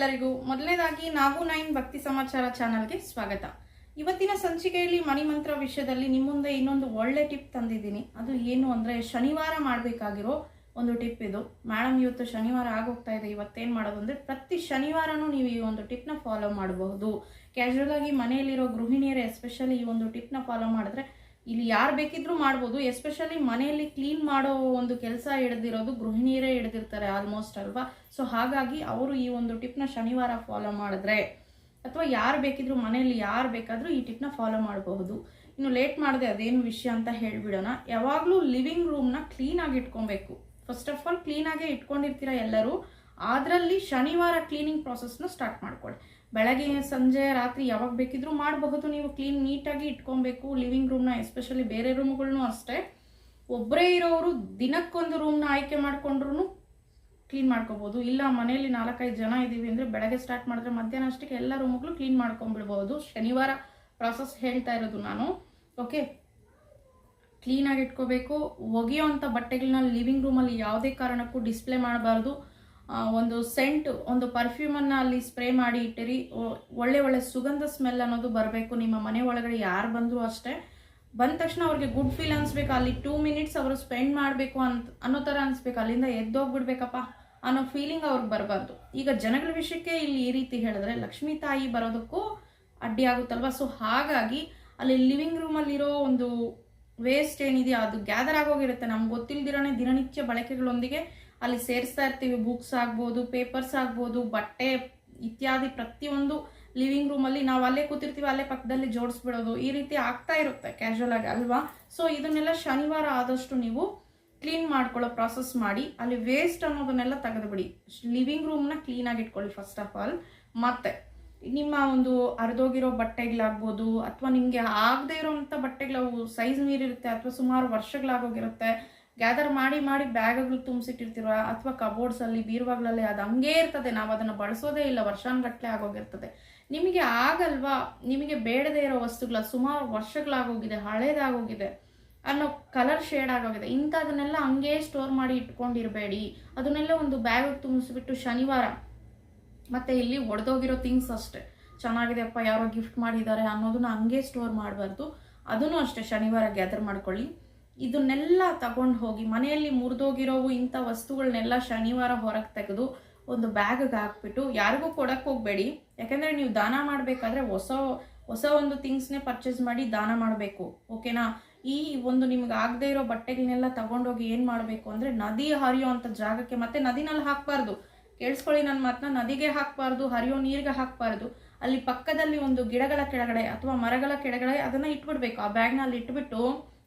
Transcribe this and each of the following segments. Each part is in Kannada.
ಎಲ್ಲರಿಗೂ ಮೊದಲನೇದಾಗಿ ನಾವು ನೈನ್ ಭಕ್ತಿ ಸಮಾಚಾರ ಚಾನಲ್ಗೆ ಸ್ವಾಗತ. ಇವತ್ತಿನ ಸಂಚಿಕೆಯಲ್ಲಿ ಮಣಿಮಂತ್ರ ವಿಷಯದಲ್ಲಿ ನಿಮ್ಮ ಮುಂದೆ ಇನ್ನೊಂದು ಒಳ್ಳೆ ಟಿಪ್ ತಂದಿದ್ದೀನಿ. ಅದು ಏನು ಅಂದರೆ ಶನಿವಾರ ಮಾಡಬೇಕಾಗಿರೋ ಒಂದು ಟಿಪ್ ಇದು. ಮೇಡಮ್ ಇವತ್ತು ಶನಿವಾರ ಆಗೋಗ್ತಾ ಇದೆ. ಇವತ್ತೇನು ಮಾಡೋದು ಅಂದರೆ ಪ್ರತಿ ಶನಿವಾರನೂ ನೀವು ಈ ಒಂದು ಟಿಪ್ನ ಫಾಲೋ ಮಾಡಬಹುದು. ಕ್ಯಾಶುವಲ್ ಆಗಿ ಮನೆಯಲ್ಲಿರೋ ಗೃಹಿಣಿಯರೇ ಎಸ್ಪೆಷಲಿ ಈ ಒಂದು ಟಿಪ್ನ ಫಾಲೋ ಮಾಡಿದ್ರೆ ಇಲ್ಲಿ ಯಾರು ಬೇಕಿದ್ರೂ ಮಾಡ್ಬೋದು ಎಸ್ಪೆಷಲಿ ಮನೆಯಲ್ಲಿ ಕ್ಲೀನ್ ಮಾಡೋ ಒಂದು ಕೆಲಸ ಹಿಡ್ದಿರೋದು ಗೃಹಿಣಿಯರೇ ಹಿಡ್ದಿರ್ತಾರೆ ಆಲ್ಮೋಸ್ಟ್ ಅಲ್ವಾ? ಸೊ ಹಾಗಾಗಿ ಅವರು ಈ ಒಂದು ಟಿಪ್ನ ಶನಿವಾರ ಫಾಲೋ ಮಾಡಿದ್ರೆ, ಅಥವಾ ಯಾರು ಬೇಕಿದ್ರು ಮನೆಯಲ್ಲಿ ಯಾರು ಬೇಕಾದರೂ ಈ ಟಿಪ್ನ ಫಾಲೋ ಮಾಡಬಹುದು. ಇನ್ನು ಲೇಟ್ ಮಾಡಿದೆ ಅದೇನು ವಿಷಯ ಅಂತ ಹೇಳಿಬಿಡೋಣ. ಯಾವಾಗಲೂ ಲಿವಿಂಗ್ ರೂಮ್ನ ಕ್ಲೀನಾಗಿ ಇಟ್ಕೊಬೇಕು. ಫಸ್ಟ್ ಆಫ್ ಆಲ್ ಕ್ಲೀನಾಗೇ ಇಟ್ಕೊಂಡಿರ್ತೀರ ಎಲ್ಲರೂ? ಅದರಲ್ಲಿ ಶನಿವಾರ ಕ್ಲೀನಿಂಗ್ ಪ್ರಾಸೆಸ್ನ ಸ್ಟಾರ್ಟ್ ಮಾಡ್ಕೊಳ್ಳಿ. ಬೆಳಗ್ಗೆ, ಸಂಜೆ, ರಾತ್ರಿ ಯಾವಾಗ ಬೇಕಿದ್ರೂ ಮಾಡಬಹುದು. ನೀವು ಕ್ಲೀನ್ ನೀಟಾಗಿ ಇಟ್ಕೊಬೇಕು. ಲಿವಿಂಗ್ ರೂಮ್ನ ಎಸ್ಪೆಷಲಿ ಬೇರೆ ರೂಮ್ಗಳನ್ನೂ ಅಷ್ಟೇ. ಒಬ್ಬರೇ ಇರೋರು ದಿನಕ್ಕೊಂದು ರೂಮ್ನ ಆಯ್ಕೆ ಮಾಡಿಕೊಂಡ್ರು ಕ್ಲೀನ್ ಮಾಡ್ಕೋಬೋದು. ಇಲ್ಲ, ಮನೆಯಲ್ಲಿ ನಾಲ್ಕೈದು ಜನ ಇದ್ದೀವಿ ಅಂದರೆ ಬೆಳಗ್ಗೆ ಸ್ಟಾರ್ಟ್ ಮಾಡಿದ್ರೆ ಮಧ್ಯಾಹ್ನ ಅಷ್ಟಕ್ಕೆ ಎಲ್ಲ ರೂಮ್ಗಳು ಕ್ಲೀನ್ ಮಾಡ್ಕೊಂಡ್ಬಿಡ್ಬೋದು. ಶನಿವಾರ ಪ್ರಾಸೆಸ್ ಹೇಳ್ತಾ ಇರೋದು ನಾನು. ಓಕೆ ಕ್ಲೀನಾಗಿ ಇಟ್ಕೋಬೇಕು. ಒಗೆಯೋವಂಥ ಬಟ್ಟೆಗಳನ್ನ ಲಿವಿಂಗ್ ರೂಮಲ್ಲಿ ಯಾವುದೇ ಕಾರಣಕ್ಕೂ ಡಿಸ್ಪ್ಲೇ ಮಾಡಬಾರ್ದು. ಒಂದು ಸೆಂಟ್ ಒಂದು ಪರ್ಫ್ಯೂಮನ್ನು ಅಲ್ಲಿ ಸ್ಪ್ರೇ ಮಾಡಿ ಇಟ್ಟಿರಿ. ಒಳ್ಳೆ ಒಳ್ಳೆ ಸುಗಂಧ ಸ್ಮೆಲ್ ಅನ್ನೋದು ಬರಬೇಕು. ನಿಮ್ಮ ಮನೆ ಒಳಗಡೆ ಯಾರು ಬಂದರೂ ಅಷ್ಟೇ. ಬಂದ ತಕ್ಷಣ ಅವ್ರಿಗೆ ಗುಡ್ ಫೀಲ್ ಅನ್ಸ್ಬೇಕು. ಅಲ್ಲಿ ಟೂ ಮಿನಿಟ್ಸ್ ಅವರು ಸ್ಪೆಂಡ್ ಮಾಡಬೇಕು ಅಂತ, ಅನ್ನೋ ಥರ ಅನ್ಸ್ಬೇಕು. ಅಲ್ಲಿಂದ ಎದ್ದೋಗ್ಬಿಡ್ಬೇಕಪ್ಪ ಅನ್ನೋ ಫೀಲಿಂಗ್ ಅವ್ರಿಗೆ ಬರಬಾರ್ದು. ಈಗ ಜನಗಳ ವಿಷಯಕ್ಕೆ ಇಲ್ಲಿ ಈ ರೀತಿ ಹೇಳಿದ್ರೆ ಲಕ್ಷ್ಮೀ ತಾಯಿ ಬರೋದಕ್ಕೂ ಅಡ್ಡಿ ಆಗುತ್ತಲ್ವಾ? ಸೊ ಹಾಗಾಗಿ ಅಲ್ಲಿ ಲಿವಿಂಗ್ ರೂಮಲ್ಲಿರೋ ಒಂದು ವೇಸ್ಟ್ ಏನಿದೆಯೋ ಅದು ಗ್ಯಾದರ್ ಆಗೋಗಿರುತ್ತೆ. ನಮ್ಗೆ ಗೊತ್ತಿಲ್ದಿರೋನೆ ದಿನನಿತ್ಯ ಬಳಕೆಗಳೊಂದಿಗೆ ಅಲ್ಲಿ ಸೇರಿಸ್ತಾ ಇರ್ತೀವಿ ಬುಕ್ಸ್ ಆಗ್ಬೋದು ಪೇಪರ್ಸ್ ಆಗ್ಬೋದು, ಬಟ್ಟೆ ಇತ್ಯಾದಿ ಪ್ರತಿಯೊಂದು ಲಿವಿಂಗ್ ರೂಮಲ್ಲಿ ನಾವು ಅಲ್ಲೇ ಕೂತಿರ್ತೀವಿ, ಅಲ್ಲೇ ಪಕ್ಕದಲ್ಲಿ ಜೋಡಿಸ್ಬಿಡೋದು, ಈ ರೀತಿ ಆಗ್ತಾ ಇರುತ್ತೆ ಕ್ಯಾಶುವಲ್ ಆಗಿ, ಅಲ್ವಾ? ಸೊ ಇದನ್ನೆಲ್ಲ ಶನಿವಾರ ಆದಷ್ಟು ನೀವು ಕ್ಲೀನ್ ಮಾಡ್ಕೊಳ್ಳೋ ಪ್ರಾಸೆಸ್ ಮಾಡಿ, ಅಲ್ಲಿ ವೇಸ್ಟ್ ಅನ್ನೋದನ್ನೆಲ್ಲ ತೆಗೆದುಬಿಡಿ. ಲಿವಿಂಗ್ ರೂಮ್ನ ಕ್ಲೀನಾಗಿ ಇಟ್ಕೊಳ್ಳಿ ಫಸ್ಟ್ ಆಫ್ ಆಲ್ ಮತ್ತೆ, ನಿಮ್ಮ ಒಂದು ಹರಿದೋಗಿರೋ ಬಟ್ಟೆಗಳಾಗ್ಬೋದು, ಅಥವಾ ನಿಮಗೆ ಆಗದೆ ಇರೋವಂಥ ಬಟ್ಟೆಗಳು ಸೈಜ್ ಮೀರಿರುತ್ತೆ, ಅಥವಾ ಸುಮಾರು ವರ್ಷಗಳಾಗೋಗಿರುತ್ತೆ ಗ್ಯಾದರ್ ಮಾಡಿ ಮಾಡಿ ಬ್ಯಾಗ್ಗಳು ತುಂಬಿಸಿಟ್ಟಿರ್ತೀರ, ಅಥವಾ ಕಬೋರ್ಡ್ಸಲ್ಲಿ ಬೀರುವಾಗಳಲ್ಲಿ ಅದು ಹಂಗೇ ಇರ್ತದೆ. ನಾವು ಅದನ್ನು ಬಳಸೋದೇ ಇಲ್ಲ. ವರ್ಷಾನುಗಟ್ಟಲೆ ಆಗೋಗಿರ್ತದೆ. ನಿಮಗೆ ಆಗಲ್ವಾ? ನಿಮಗೆ ಬೇಡದೇ ಇರೋ ವಸ್ತುಗಳ ಸುಮಾರು ವರ್ಷಗಳಾಗೋಗಿದೆ, ಹಳೇದಾಗೋಗಿದೆ ಅನ್ನೋ ಕಲರ್ ಶೇಡ್ ಆಗೋಗಿದೆ. ಇಂಥದನ್ನೆಲ್ಲ ಹಂಗೇ ಸ್ಟೋರ್ ಮಾಡಿ ಇಟ್ಕೊಂಡಿರಬೇಡಿ. ಅದನ್ನೆಲ್ಲ ಒಂದು ಬ್ಯಾಗ್ ತುಂಬಿಸ್ಬಿಟ್ಟು ಶನಿವಾರ ಮತ್ತೆ ಇಲ್ಲಿ ಒಡೆದೋಗಿರೋ ಥಿಂಗ್ಸ್ ಅಷ್ಟೇ. ಚೆನ್ನಾಗಿದೆಯಪ್ಪ ಯಾರೋ ಗಿಫ್ಟ್ ಮಾಡಿದ್ದಾರೆ ಅನ್ನೋದನ್ನ ಹಂಗೆ ಸ್ಟೋರ್ ಮಾಡಬಾರ್ದು. ಅದನ್ನು ಅಷ್ಟೇ, ಶನಿವಾರ ಗ್ಯಾದರ್ ಮಾಡ್ಕೊಳ್ಳಿ. ಇದನ್ನೆಲ್ಲ ತಗೊಂಡು ಹೋಗಿ ಮನೆಯಲ್ಲಿ ಮುರಿದೋಗಿರೋವು ಇಂಥ ವಸ್ತುಗಳನ್ನೆಲ್ಲ ಶನಿವಾರ ಹೊರಗೆ ತೆಗೆದು ಒಂದು ಬ್ಯಾಗ್ಗೆ ಹಾಕ್ಬಿಟ್ಟು ಯಾರಿಗೂ ಕೊಡಕ್ಕೆ ಹೋಗಬೇಡಿ. ಯಾಕೆಂದರೆ ನೀವು ದಾನ ಮಾಡಬೇಕಾದ್ರೆ ಹೊಸ ಹೊಸ ಒಂದು ಥಿಂಗ್ಸ್ನೇ ಪರ್ಚೇಸ್ ಮಾಡಿ ದಾನ ಮಾಡಬೇಕು, ಓಕೆನಾ? ಈ ಒಂದು ನಿಮ್ಗೆ ಆಗದೆ ಇರೋ ಬಟ್ಟೆಗಳನ್ನೆಲ್ಲ ತಗೊಂಡೋಗಿ ಏನು ಮಾಡಬೇಕು ಅಂದರೆ ನದಿ ಹರಿಯೋ ಅಂಥ ಜಾಗಕ್ಕೆ ಮತ್ತೆ ನದಿನಲ್ಲಿ ಹಾಕಬಾರ್ದು. ಕೇಳಿಸ್ಕೊಳ್ಳಿ ನನ್ನ ಮಾತನ್ನ ನದಿಗೆ ಹಾಕಬಾರ್ದು, ಹರಿಯೋ ನೀರಿಗೆ ಹಾಕಬಾರ್ದು. ಅಲ್ಲಿ ಪಕ್ಕದಲ್ಲಿ ಒಂದು ಗಿಡಗಳ ಕೆಳಗಡೆ ಅಥವಾ ಮರಗಳ ಕೆಳಗಡೆ ಅದನ್ನ ಇಟ್ಬಿಡ್ಬೇಕು. ಆ ಬ್ಯಾಗ್ನಲ್ಲಿ ಇಟ್ಬಿಟ್ಟು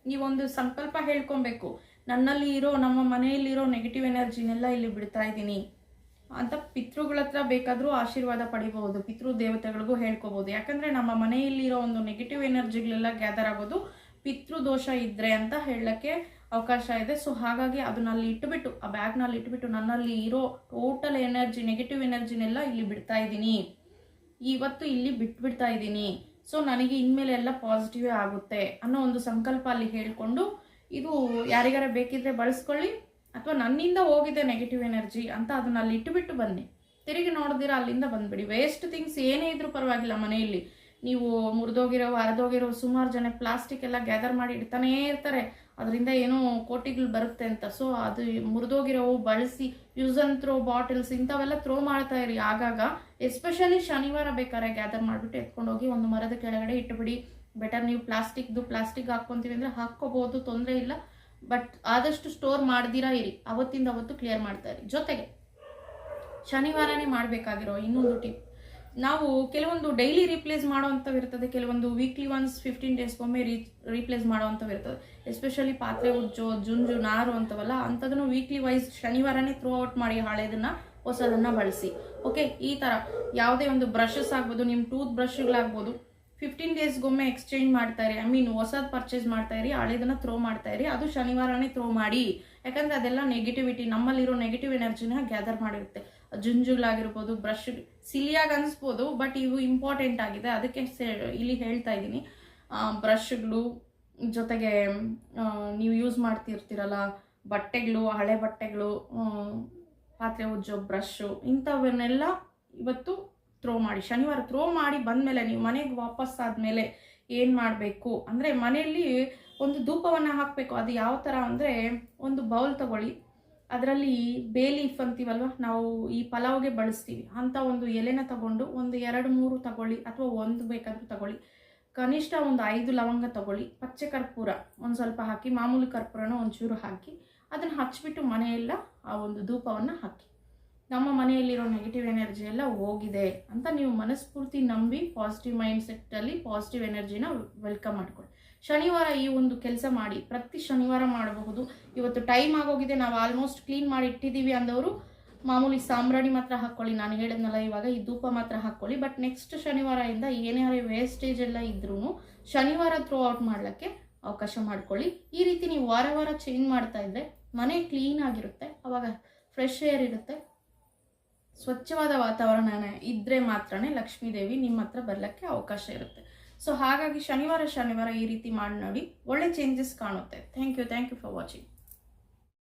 ನೀವೊಂದು ಸಂಕಲ್ಪ ಹೇಳ್ಕೊಬೇಕು. ನನ್ನಲ್ಲಿ ಇರೋ, ನಮ್ಮ ಮನೆಯಲ್ಲಿರೋ ನೆಗೆಟಿವ್ ಎನರ್ಜಿನೆಲ್ಲ ಇಲ್ಲಿ ಬಿಡ್ತಾ ಇದ್ದೀನಿ. ಅಂತ ಪಿತೃಗಳ ಹತ್ರ ಬೇಕಾದರೂ ಆಶೀರ್ವಾದ ಪಡಿಬಹುದು. ಪಿತೃ ದೇವತೆಗಳಿಗೂ ಹೇಳ್ಕೋಬಹುದು ಯಾಕಂದ್ರೆ ನಮ್ಮ ಮನೆಯಲ್ಲಿರೋ ಒಂದು ನೆಗೆಟಿವ್ ಎನರ್ಜಿಗಳೆಲ್ಲ ಗ್ಯಾದರ್ ಆಗೋದು ಪಿತೃ ದೋಷ ಇದ್ರೆ ಅಂತ ಹೇಳಕ್ಕೆ ಅವಕಾಶ ಇದೆ. ಸೊ ಹಾಗಾಗಿ ಅದನ್ನ ಅಲ್ಲಿ ಇಟ್ಟುಬಿಟ್ಟು ಆ ಬ್ಯಾಗ್ನಲ್ಲಿ ಇಟ್ಟುಬಿಟ್ಟು ನನ್ನಲ್ಲಿ ಇರೋ ಟೋಟಲ್ ಎನರ್ಜಿ ನೆಗೆಟಿವ್ ಎನರ್ಜಿನೆಲ್ಲ ಇಲ್ಲಿ ಬಿಡ್ತಾ ಇದ್ದೀನಿ. ಇವತ್ತು ಇಲ್ಲಿ ಬಿಟ್ಬಿಡ್ತಾ ಇದ್ದೀನಿ. ಸೊ ನನಗೆ ಇನ್ಮೇಲೆ ಎಲ್ಲ ಪಾಸಿಟಿವೇ ಆಗುತ್ತೆ ಅನ್ನೋ ಒಂದು ಸಂಕಲ್ಪ ಅಲ್ಲಿ ಹೇಳಿಕೊಂಡು ಇದು ಯಾರಿಗಾರ ಬೇಕಿದ್ರೆ ಬಳಸ್ಕೊಳ್ಳಿ ಅಥವಾ ನನ್ನಿಂದ ಹೋಗಿದೆ ನೆಗೆಟಿವ್ ಎನರ್ಜಿ ಅಂತ ಅದನ್ನ ಅಲ್ಲಿ ಇಟ್ಟುಬಿಟ್ಟು ಬನ್ನಿ. ತಿರುಗಿ ನೋಡಿದಿರಾ ಅಲ್ಲಿಂದ ಬಂದ್ಬಿಡಿ. ವೇಸ್ಟ್ ಥಿಂಗ್ಸ್ ಏನೇ ಇದ್ರೂ ಪರವಾಗಿಲ್ಲ ಮನೆಯಲ್ಲಿ. ನೀವು ಮುರಿದೋಗಿರೋ, ಹರಿದೋಗಿರೋ, ಸುಮಾರು ಜನ ಪ್ಲಾಸ್ಟಿಕ್ ಎಲ್ಲ ಗ್ಯಾದರ್ ಮಾಡಿ ಇಡ್ತಾನೇ ಇರ್ತಾರೆ. ಅದರಿಂದ ಏನು ಕೋಟಿಗಳು ಬರುತ್ತೆ ಅಂತ. ಸೊ ಅದು ಮುರಿದೋಗಿರೋವು ಬಳಸಿ ಯೂಸ್ ಅಂಡ್ ಥ್ರೋ ಬಾಟಲ್ಸ್ ಇಂಥವೆಲ್ಲ ಥ್ರೋ ಮಾಡ್ತಾ ಇರಿ. ಆಗಾಗ ಎಸ್ಪೆಷಲಿ ಶನಿವಾರ ಬೇಕಾದ್ರೆ ಗ್ಯಾದರ್ ಮಾಡಿಬಿಟ್ಟು ಎತ್ಕೊಂಡೋಗಿ ಒಂದು ಮರದ ಕೆಳಗಡೆ ಇಟ್ಟುಬಿಡಿ. ಬೆಟರ್ ನೀವು ಪ್ಲಾಸ್ಟಿಕ್ದು ಪ್ಲಾಸ್ಟಿಕ್ ಹಾಕ್ಕೊಂತೀವಿ ಅಂದರೆ ಹಾಕ್ಕೋಬೋದು ತೊಂದರೆ ಇಲ್ಲ. ಬಟ್ ಆದಷ್ಟು ಸ್ಟೋರ್ ಮಾಡ್ದಿರಾ ಇರಿ. ಅವತ್ತಿಂದ ಅವತ್ತು ಕ್ಲಿಯರ್ ಮಾಡ್ತಾ ಇರಿ. ಜೊತೆಗೆ ಶನಿವಾರನೇ ಮಾಡಬೇಕಾಗಿರೋ ಇನ್ನೊಂದು ಟಿಪ್ ನಾವು ಕೆಲವೊಂದು ಡೈಲಿ ರೀಪ್ಲೇಸ್ ಮಾಡೋವಂಥವು ಇರ್ತದೆ, ಕೆಲವೊಂದು ವೀಕ್ಲಿ ಒನ್ಸ್ ಫಿಫ್ಟೀನ್ ಡೇಸ್ಗೊಮ್ಮೆ ರೀ ರೀಪ್ಲೇಸ್ ಮಾಡೋವಂಥವು ಇರ್ತದೆ. ಎಸ್ಪೆಷಲಿ ಪಾತ್ರೆ ಉಜ್ಜೋ ಜುಂಜು ನಾರು ಅಂತವಲ್ಲ ಅಂಥದನ್ನು ವೀಕ್ಲಿ ವೈಸ್ ಶನಿವಾರನೇ ಥ್ರೂ ಔಟ್ ಮಾಡಿ ಹಳೇದನ್ನ ಹೊಸದನ್ನ ಬಳಸಿ. ಓಕೆ ಈ ಥರ ಯಾವುದೇ ಒಂದು ಬ್ರಷಸ್ ಆಗ್ಬೋದು ನಿಮ್ಮ ಟೂತ್ ಬ್ರಷ್ಗಳಾಗ್ಬೋದು ಫಿಫ್ಟೀನ್ ಡೇಸ್ಗೊಮ್ಮೆ ಎಕ್ಸ್ಚೇಂಜ್ ಮಾಡ್ತಾ ಇರಿ ಐ ಮೀನ್ ಹೊಸದು ಪರ್ಚೇಸ್ ಮಾಡ್ತಾ ಇರಿ ಹಳೇದನ್ನ ಥ್ರೋ ಮಾಡ್ತಾ ಇರಿ ಅದು ಶನಿವಾರನೇ ಥ್ರೋ ಮಾಡಿ. ಯಾಕಂದ್ರೆ ಅದೆಲ್ಲ ನೆಗೆಟಿವಿಟಿ ನಮ್ಮಲ್ಲಿರೋ ನೆಗೆಟಿವ್ ಎನರ್ಜಿನ ಗ್ಯಾದರ್ ಮಾಡಿರುತ್ತೆ. ಜುಂಜುಗಳಾಗಿರ್ಬೋದು ಬ್ರಷ್ ಸಿಲಿಯಾಗಿ ಅನಿಸ್ಬೋದು ಬಟ್ ಇವು ಇಂಪಾರ್ಟೆಂಟ್ ಆಗಿದೆ. ಅದಕ್ಕೆ ಇಲ್ಲಿ ಹೇಳ್ತಾ ಇದ್ದೀನಿ. ಬ್ರಷ್ಗಳು ಜೊತೆಗೆ ನೀವು ಯೂಸ್ ಮಾಡ್ತಿರ್ತೀರಲ್ಲ, ಬಟ್ಟೆಗಳು, ಹಳೆ ಬಟ್ಟೆಗಳು ಪಾತ್ರೆ ಉಜ್ಜೋ ಬ್ರಷು ಇಂಥವನ್ನೆಲ್ಲ ಇವತ್ತು ಥ್ರೋ ಮಾಡಿ. ಶನಿವಾರ ಥ್ರೋ ಮಾಡಿ ಬಂದಮೇಲೆ ನೀವು ಮನೆಗೆ ವಾಪಸ್ ಆದಮೇಲೆ ಏನು ಮಾಡಬೇಕು? ಅಂದರೆ ಮನೆಯಲ್ಲಿ ಒಂದು ಧೂಪವನ್ನು ಹಾಕಬೇಕು. ಅದು ಯಾವ ಥರ ಅಂದರೆ ಒಂದು ಬೌಲ್ ತಗೊಳ್ಳಿ. ಅದರಲ್ಲಿ ಬೇ ಲೀಫ್ ಅಂತೀವಲ್ವ? ನಾವು ಈ ಪಲಾವ್ಗೆ ಬಳಸ್ತೀವಿ. ಅಂಥ ಒಂದು ಎಲೆನ ತಗೊಂಡು ಒಂದು ಎರಡು ಮೂರು ತಗೊಳ್ಳಿ. ಅಥವಾ ಒಂದು ಬೇಕಾದರೂ ತಗೊಳ್ಳಿ. ಕನಿಷ್ಠ ಒಂದು ಐದು ಲವಂಗ ತಗೊಳ್ಳಿ, ಪಚ್ಚೆ ಕರ್ಪೂರ ಒಂದು ಸ್ವಲ್ಪ ಹಾಕಿ, ಮಾಮೂಲಿ ಕರ್ಪೂರನ ಒಂಚೂರು ಹಾಕಿ, ಅದನ್ನು ಹಚ್ಚಿಬಿಟ್ಟು ಮನೆಯೆಲ್ಲ ಆ ಒಂದು ಧೂಪವನ್ನು ಹಾಕಿ. ನಮ್ಮ ಮನೆಯಲ್ಲಿರೋ ನೆಗೆಟಿವ್ ಎನರ್ಜಿ ಎಲ್ಲ ಹೋಗಿದೆ ಅಂತ ನೀವು ಮನಸ್ಫೂರ್ತಿ ನಂಬಿ ಪಾಸಿಟಿವ್ ಮೈಂಡ್ ಸೆಟ್ಟಲ್ಲಿ ಪಾಸಿಟಿವ್ ಎನರ್ಜಿನ ವೆಲ್ಕಮ್ ಮಾಡ್ಕೊಳ್ಳಿ. ಶನಿವಾರ ಈ ಒಂದು ಕೆಲಸ ಮಾಡಿ, ಪ್ರತಿ ಶನಿವಾರ ಮಾಡಬಹುದು. ಇವತ್ತು ಟೈಮ್ ಆಗೋಗಿದೆ, ನಾವು ಆಲ್ಮೋಸ್ಟ್ ಕ್ಲೀನ್ ಮಾಡಿ ಇಟ್ಟಿದ್ದೀವಿ ಅಂದವರು ಮಾಮೂಲಿ ಸಾಂಬ್ರಾಣಿ ಮಾತ್ರ ಹಾಕ್ಕೊಳ್ಳಿ ನಾನು ಹೇಳಿದ್ನಲ್ಲ ಇವಾಗ, ಈ ಧೂಪ ಮಾತ್ರ ಹಾಕ್ಕೊಳ್ಳಿ ಬಟ್ ನೆಕ್ಸ್ಟ್ ಶನಿವಾರದಿಂದ ಏನೇ ವೇಸ್ಟೇಜ್ ಎಲ್ಲ ಇದ್ರೂ ಶನಿವಾರ ಥ್ರೋ ಔಟ್ ಮಾಡಲಿಕ್ಕೆ ಅವಕಾಶ ಮಾಡ್ಕೊಳ್ಳಿ. ಈ ರೀತಿ ನೀವು ವಾರ ವಾರ ಚೇಂಜ್ ಮಾಡ್ತಾ ಇದ್ದರೆ ಮನೆ ಕ್ಲೀನ್ ಆಗಿರುತ್ತೆ, ಅವಾಗ ಫ್ರೆಶ್ ಏರ್ ಇರುತ್ತೆ. ಸ್ವಚ್ಛವಾದ ವಾತಾವರಣ ಇದ್ದರೆ ಮಾತ್ರನೇ ಲಕ್ಷ್ಮೀದೇವಿ ನಿಮ್ಮ ಹತ್ರ ಬರಲಿಕ್ಕೆ ಅವಕಾಶ ಇರುತ್ತೆ. ಸೊ ಹಾಗಾಗಿ ಶನಿವಾರ ಶನಿವಾರ ಈ ರೀತಿ ಮಾಡಿ ನೋಡಿ. ಒಳ್ಳೆ ಚೇಂಜಸ್ ಕಾಣುತ್ತೆ. Thank you thank you for watching